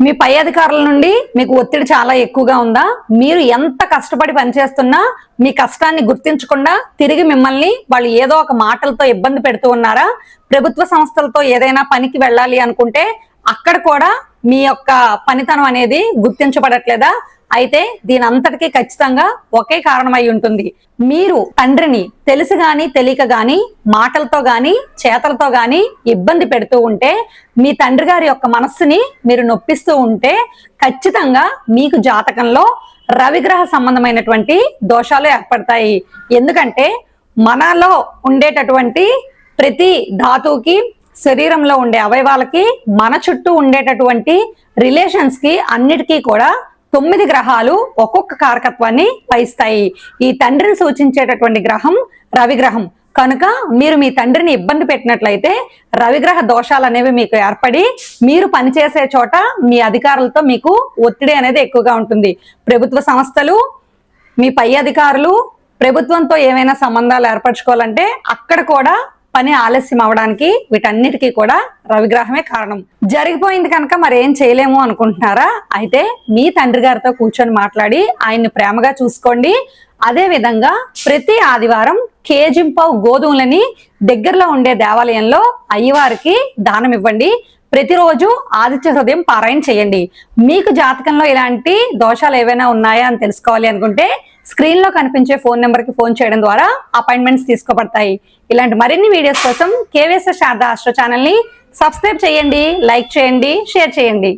మీ పై అధికారుల నుండి మీకు ఒత్తిడి చాలా ఎక్కువగా ఉందా? మీరు ఎంత కష్టపడి పనిచేస్తున్నా మీ కష్టాన్ని గుర్తించకుండా తిరిగి మిమ్మల్ని వాళ్ళు ఏదో ఒక మాటలతో ఇబ్బంది పెడుతూ ఉన్నారా? ప్రభుత్వ సంస్థలతో ఏదైనా పనికి వెళ్ళాలి అనుకుంటే అక్కడ కూడా మీ యొక్క పనితనం అనేది గుర్తించబడట్లేదా? అయితే దీని అంతటికీ ఖచ్చితంగా ఒకే కారణమై ఉంటుంది. మీరు తండ్రిని తెలుసు గాని తెలియక గాని మాటలతో గాని చేతలతో గాని ఇబ్బంది పెడుతూ ఉంటే మీ తండ్రి గారి యొక్క మనస్సుని మీరు నొప్పిస్తూ ఉంటే ఖచ్చితంగా మీకు జాతకంలో రవిగ్రహ సంబంధమైనటువంటి దోషాలు ఏర్పడతాయి. ఎందుకంటే మనలో ఉండేటటువంటి ప్రతి ధాతువుకి శరీరంలో ఉండే అవయవాలకి మన చుట్టూ ఉండేటటువంటి రిలేషన్స్కి అన్నిటికీ కూడా తొమ్మిది గ్రహాలు ఒక్కొక్క కారకత్వాన్ని వహిస్తాయి. ఈ తండ్రిని సూచించేటటువంటి గ్రహం రవిగ్రహం కనుక మీరు మీ తండ్రిని ఇబ్బంది పెట్టినట్లయితే రవిగ్రహ దోషాలు అనేవి మీకు ఏర్పడి మీరు పనిచేసే చోట మీ అధికారులతో మీకు ఒత్తిడి అనేది ఎక్కువగా ఉంటుంది. ప్రభుత్వ సంస్థలు మీ పై అధికారులు ప్రభుత్వంతో ఏమైనా సంబంధాలు ఏర్పరచుకోవాలంటే అక్కడ కూడా పని ఆలస్యం అవడానికి వీటన్నిటికీ కూడా రవిగ్రహమే కారణం. జరిగిపోయింది కనుక మరేం చేయలేము అనుకుంటున్నారా? అయితే మీ తండ్రి గారితో కూర్చొని మాట్లాడి ఆయన్ని ప్రేమగా చూసుకోండి. అదే విధంగా ప్రతి ఆదివారం కేజింపావు గోధుమలని దగ్గరలో ఉండే దేవాలయంలో అయ్యవారికి దానం ఇవ్వండి. ప్రతిరోజు ఆదిత్య హృదయం పారాయణ చేయండి. మీకు జాతకంలో ఇలాంటి దోషాలు ఏవైనా ఉన్నాయా అని తెలుసుకోవాలి అనుకుంటే స్క్రీన్లో కనిపించే ఫోన్ నెంబర్కి ఫోన్ చేయడం ద్వారా అపాయింట్మెంట్స్ తీసుకోబడతాయి. ఇలాంటి మరిన్ని వీడియోస్ కోసం కేవీఎస్ శారదా ఆస్ట్రో ఛానల్ని సబ్స్క్రైబ్ చేయండి లైక్ చేయండి షేర్ చేయండి.